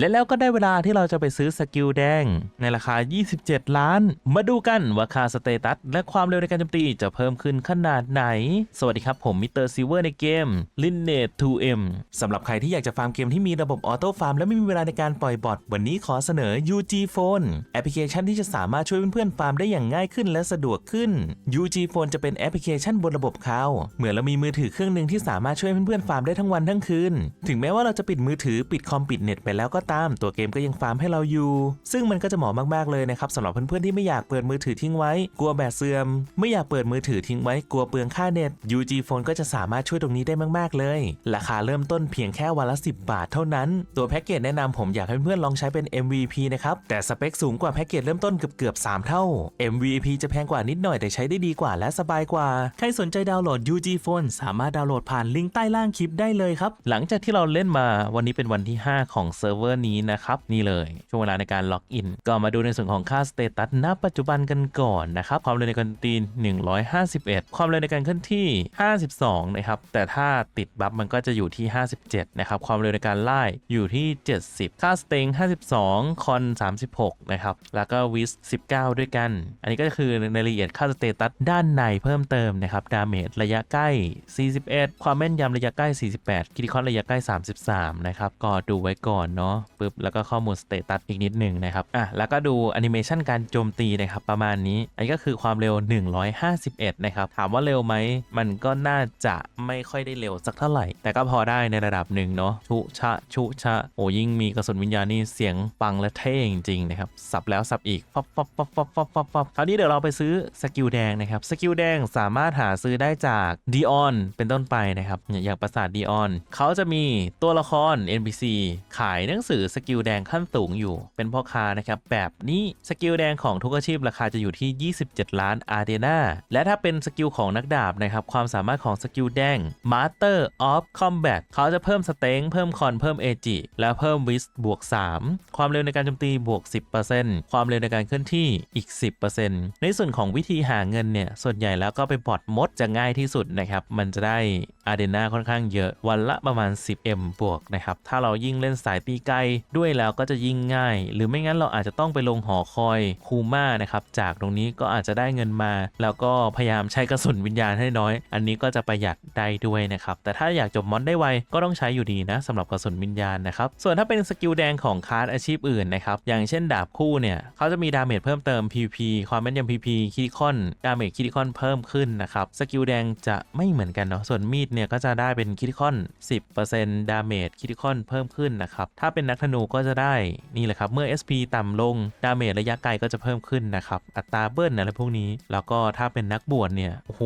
และแล้วก็ได้เวลาที่เราจะไปซื้อสกิลแดง ในราคา 27 ล้าน มาดูกันว่าค่าสเตตัสและความเร็วในการโจมตีจะเพิ่มขึ้นขนาดไหน สวัสดีครับผมมิสเตอร์ซิเวอร์ในเกม l i n n e t 2M สำหรับใครที่อยากจะฟาร์มเกมที่มีระบบออโต้ฟาร์มและไม่มีเวลาในการปล่อยบอทวันนี้ขอเสนอ UG Phone แอปพลิเคชันที่จะสามารถช่วยเพื่อนๆฟาร์มได้อย่างง่ายขึ้นและสะดวกขึ้น UG Phone จะเป็นแอปพลิเคชันบนระบบเขาเหมือนเรามีมือถือเครื่องหนึ่งที่สามารถช่วยเพื่อนๆฟาร์มได้ทั้งวันทั้งคืนถึงแม้ว่าเราจะปิดมือถือปิดคอมปิดเน็ตไปแล้วก็ตาม ตัวเกมก็ยังฟาร์มให้เราอยู่ ซึ่งมันก็จะเหมาะมากๆเลยนะครับสำหรับเพื่อนๆที่ไม่อยากเปิดมือถือทิ้งไว้ กลัวแบตเสื่อม ไม่อยากเปิดมือถือทิ้งไว้กลัวเปลืองค่าเน็ต UG Phone ก็จะสามารถช่วยตรงนี้ได้มากๆ เลย ราคาเริ่มต้นเพียงแค่วันละ 10 บาทเท่านั้น ตัวแพ็กเกจแนะนำผมอยากให้เพื่อนๆลองใช้เป็น MVP นะครับแต่สเปคสูงกว่าแพ็กเกจเริ่มต้นเกือบเกือบ3เท่า MVP จะแพงกว่านิดหน่อยแต่ใช้ได้ดีกว่าและสบายกว่า ใครสนใจดาวน์โหลด UG Phone สามารถดาวน์โหลดผ่านลิงก์ใต้ล่างคลิปได้เลยครับ หลังจากที่เราเล่นมาวันนี้เป็นวันที่ 5 ของเซิร์ฟเวอร์นี้นะครับ นี่เลยช่วงเวลาในการล็อกอิน ก็มาดูในส่วนของค่าสเตตัสณปัจจุบันกันก่อนนะครับ ความเร็วในการตีน 151 ความเร็วในการเคลื่อนที่ 52 นะครับ แต่ถ้าติดบัฟมันก็จะอยู่ที่ 57 นะครับ ความเร็วในการไล่อยู่ที่ 70 ค่าสเต็ง52 คอน 36 นะครับ แล้วก็วิส 19 ด้วยกัน อันนี้ก็คือในรายละเอียดค่าสเตตัสด้านในเพิ่มเติมนะครับ ดาเมจระยะใกล้ 41 ความแม่นยำระยะใกล้ 48คิริคอนระยะใกล้ 33 นะครับ ก็ดูไว้ก่อนเนาะปึ๊บแล้วก็ข้อมูลสเตตัสอีกนิดหนึ่งนะครับอะแล้วก็ดูแอนิเมชันการโจมตีนะครับประมาณนี้ อันนี้ก็คือความเร็ว 151 นะครับ ถามว่าเร็วไหม มันก็น่าจะไม่ค่อยได้เร็วสักเท่าไหร่ แต่ก็พอได้ในระดับหนึ่งเนาะชุชะชุชะโอ้ยิ่งมีกระสุนวิญญาณนี่เสียงปังและเท่จริงๆนะครับสับแล้วสับอีกฟับฟับฟับฟับฟับฟับฟับคราวนี้เดี๋ยวเราไปซื้อสกิลแดงนะครับสกิลแดงสามารถหาซื้อได้จากดีออนเป็นต้นไปนะครับอย่างปราสาทดีออนเขาจะมีตัวละคร NPC ขายหนังสือสกิลแดงขั้นสูงอยู่ เป็นพ่อค้านะครับ แบบนี้สกิลแดงของทุกอาชีพราคาจะอยู่ที่ 27 ล้านอาร์เดนาและถ้าเป็นสกิลของนักดาบนะครับ ความสามารถของสกิลแดง Master of Combat เขาจะเพิ่มสเต็งเพิ่มคอนเพิ่มเอจิและเพิ่มวิสบวก 3 ความเร็วในการโจมตีบวก 10%ความเร็วในการเคลื่อนที่อีก 10%ในส่วนของวิธีหาเงินเนี่ย ส่วนใหญ่แล้วก็ไปบอดมดจะง่ายที่สุดนะครับ มันจะได้อาร์เดนาค่อนข้างเยอะวันละประมาณ 10M บวกนะครับ ถ้าเรายิ่งเล่นสายตีไกลด้วยแล้วก็จะยิ่งง่าย หรือไม่งั้นเราอาจจะต้องไปลงหอคอยคูม่านะครับจากตรงนี้ก็อาจจะได้เงินมา แล้วก็พยายามใช้กระสุนวิญญาณให้น้อย อันนี้ก็จะประหยัดได้ด้วยนะครับแต่ถ้าอยากจบมอนได้ไวก็ต้องใช้อยู่ดีนะสำหรับกระสุนวิญญาณนะครับส่วนถ้าเป็นสกิลแดงของคลาสอาชีพอื่นนะครับอย่างเช่นดาบคู่เนี่ยเขาจะมีดาเมจเพิ่มเติม PVP ความแม่นยำ PP คิริคอนดาเมจคิริคอนเพิ่มขึ้นนะครับสกิลแดงจะไม่เหมือนกันเนาะส่วนมีดเนี่ยก็จะได้เป็นคิริคอน 10%ดาเมจคิริคอนเพิ่มขึ้นนะครับถ้าเป็นนักธนูก็จะได้นี่แหละครับเมื่อ SP ต่ำลงดาเมจระยะไกลก็จะเพิ่มขึ้นนะครับอัตราเบิ้ลอะไรพวกนี้ แล้วก็ถ้าเป็นนักบวชเนี่ยโอ้โห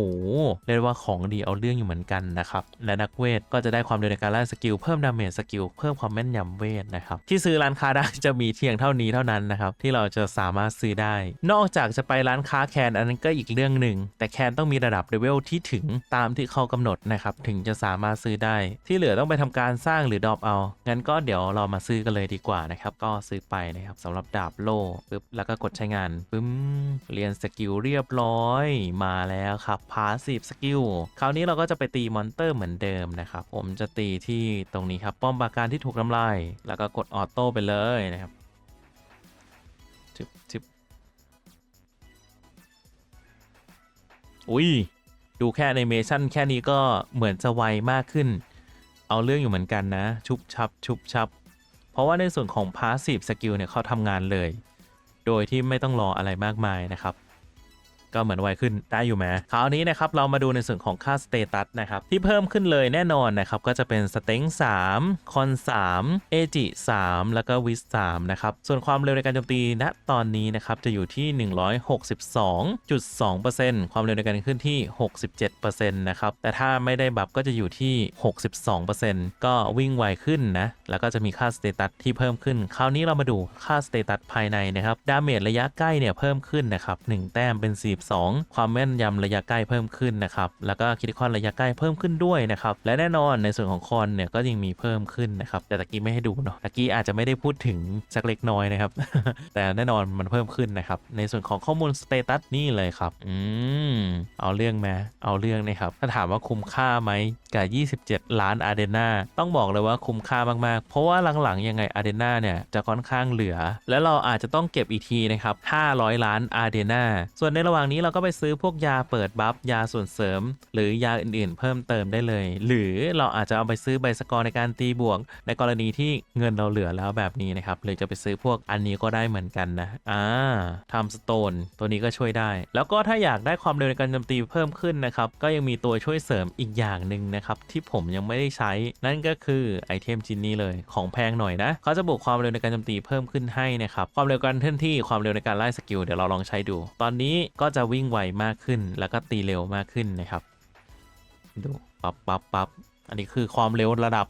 เรียกว่าของดีเอาเรื่องอยู่เหมือนกันนะครับและนักเวทก็จะได้ความเร็วในการล่าสกิลเพิ่มดาเมจสกิลเพิ่มความแม่นยำเวทนะครับที่ซื้อร้านค้าได้จะมีเพียงเท่านี้เท่านั้นนะครับที่เราจะสามารถซื้อได้ นอกจากจะไปร้านค้าแคนอันนั้นก็อีกเรื่องหนึ่งแต่แคนต้องมีระดับเลเวลที่ถึงตามที่เขากำหนดนะครับถึงจะสามารถซื้อได้ ที่เหลือต้องไปทำการสร้างหรือดรอปเอางั้นก็เดี๋ยวเรามาซื้อกันเลยดีกว่านะครับ ก็ซื้อไปนะครับสำหรับดาบโล่ปึ๊บแล้วก็กดใช้งานปึ๊มเรียนสกิลเรียบร้อยมาแล้วครับพาสีฟสกิลคราวนี้เราก็จะไปตีมอนเตอร์เหมือนเดิมนะครับ ผมจะตีที่ตรงนี้ครับ ป้อมปราการที่ถูกทำลาย แล้วก็กดออโต้ไปเลยนะครับชึบชึบอุ้ยดูแค่แอนิเมชันแค่นี้ก็เหมือนจะไวมากขึ้น เอาเรื่องอยู่เหมือนกันนะ ชุบชับ ชุบชับ เพราะว่าในส่วนของ Passive Skill เนี่ยเขาทำงานเลย โดยที่ไม่ต้องรออะไรมากมายนะครับ ก็เหมือนไวขึ้นได้อยู่ไหมคราวนี้นะครับเรามาดูในส่วนของค่าสเตตัสนะครับที่เพิ่มขึ้นเลยแน่นอนนะครับก็จะเป็นสเต็ง3คอน3เอจิ3แล้วก็วิส3นะครับส่วนความเร็วในการโจมตีณตอนนี้นะครับจะอยู่ที่ 162.2%ความเร็วในการเคลื่อนที่ 67%นะครับแต่ถ้าไม่ได้บัฟก็จะอยู่ที่ 62%ก็วิ่งไวขึ้นนะแล้วก็จะมีค่าสเตตัสที่เพิ่มขึ้น คราวนี้เรามาดูค่าสเตตัสภายในนะครับดาเมจระยะใกล้เนี่ยเพิ่มขึ้นนะครับ1แต้มเป็น2 ความแม่นยำระยะใกล้เพิ่มขึ้นนะครับ แล้วก็คิดคอนระยะใกล้เพิ่มขึ้นด้วยนะครับ และแน่นอนในส่วนของคอนเนี่ยก็ยังมีเพิ่มขึ้นนะครับ แต่ตะกี้ไม่ให้ดูเนาะ ตะกี้อาจจะไม่ได้พูดถึงสักเล็กน้อยนะครับ แต่แน่นอนมันเพิ่มขึ้นนะครับ ในส่วนของข้อมูลสเตตัสนี่เลยครับ อืม เอาเรื่องไหมเอาเรื่องนะครับ ถ้าถามว่าคุ้มค่าไหมกับ 27 ล้านอาร์เดนาต้องบอกเลยว่าคุ้มค่ามากๆ เพราะว่าหลังๆยังไงอาร์เดนาเนี่ยจะค่อนข้างเหลือ และเราอาจจะต้องเก็บอีกทีนะครับ500 ล้านอาร์เดนาส่วนในระหว่างนี้เราก็ไปซื้อพวกยาเปิดบัฟยาส่วนเสริม หรือยาอื่นๆ เพิ่มเติมได้เลย หรือเราอาจจะเอาไปซื้อใบสกอร์ในการตีบวก ในกรณีที่เงินเราเหลือแล้วแบบนี้นะครับหรือจะไปซื้อพวกอันนี้ก็ได้เหมือนกันนะอ่าทำสโตนตัวนี้ก็ช่วยได้ แล้วก็ถ้าอยากได้ความเร็วในการโจมตีเพิ่มขึ้นนะครับก็ยังมีตัวช่วยเสริมอีกอย่างหนึ่งนะครับที่ผมยังไม่ได้ใช้นั่นก็คือไอเทมชิ้นนี้เลยของแพงหน่อยนะเขาจะบวกความเร็วในการโจมตีเพิ่มขึ้นให้นะครับความเร็วการเคลื่อนที่ความเร็วในการไล่สกิลเดี๋ยวเราลองใช้ดู ตอนนี้ก็จะวิ่งไวมากขึ้น แล้วก็ตีเร็วมากขึ้นนะครับ ดูปับปับปับอันนี้คือความเร็วระดับ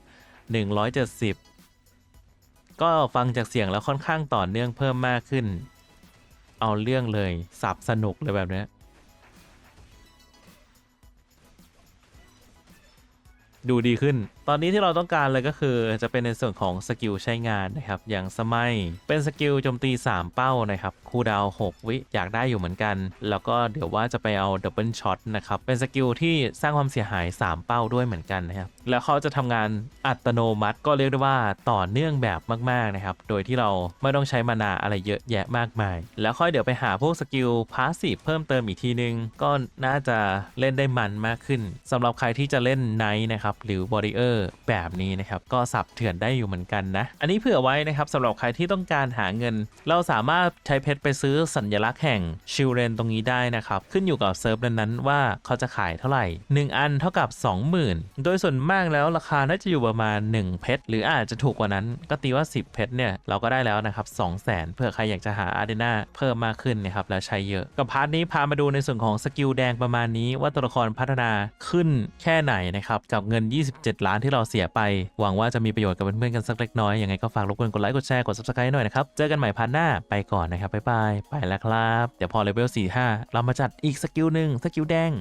170 ก็ฟังจากเสียงแล้วค่อนข้างต่อเนื่องเพิ่มมากขึ้น เอาเรื่องเลยสับสนุกเลยแบบนี้ดูดีขึ้น ตอนนี้ที่เราต้องการเลยก็คือจะเป็นในส่วนของสกิลใช้งานนะครับ อย่างสมัยเป็นสกิลโจมตี 3 เป้านะครับ คูดาว 6 วิอยากได้อยู่เหมือนกัน แล้วก็เดี๋ยวว่าจะไปเอาดับเบิลช็อตนะครับ เป็นสกิลที่สร้างความเสียหาย 3 เป้าด้วยเหมือนกันนะครับ แล้วเขาจะทำงานอัตโนมัติก็เรียกได้ว่าต่อเนื่องแบบมากๆนะครับ โดยที่เราไม่ต้องใช้มานาอะไรเยอะแยะมากมาย แล้วค่อยเดี๋ยวไปหาพวกสกิลพาสซีฟเพิ่มเติมอีกทีนึง ก็น่าจะเล่นได้มันมากขึ้นสำหรับใครที่จะเล่นไนท์นะครับหรือวอริเออร์แบบนี้นะครับ ก็สับเถื่อนได้อยู่เหมือนกันนะ อันนี้เผื่อไว้นะครับสำหรับใครที่ต้องการหาเงิน เราสามารถใช้เพชรไปซื้อสัญลักษณ์แห่งชิลเรนตรงนี้ได้นะครับ ขึ้นอยู่กับเซิร์ฟนั้นๆว่าเขาจะขายเท่าไหร่ 1 อันเท่ากับ 20,000 โดยส่วนมากแล้วราคาน่าจะอยู่ประมาณ 1 เพชรหรืออาจจะถูกกว่านั้นก็ตีว่า 10 เพชรเนี่ยเราก็ได้แล้วนะครับ200,000เผื่อใครอยากจะหาอาร์เดนาเพิ่มมากขึ้นนะครับแล้วใช้เยอะกับพาร์ทนี้พามาดูในส่วนของสกิลแดงประมาณนี้ว่าตัวละครพัฒนาขึ้นแค่ไหนนะครับกับเงิน 27 ล้านที่เราเสียไป หวังว่าจะมีประโยชน์กับเพื่อนๆกันสักเล็กน้อยยังไงก็ฝากรบกวนกดไลค์กดแชร์กด subscribe หน่อยนะครับ เจอกันใหม่พาร์ทหน้าไปก่อนนะครับบ๊ายบายไปแล้วครับ เดี๋ยวพอเลเวล45 เรามาจัดอีกสกิลหนึ่งสกิลแดง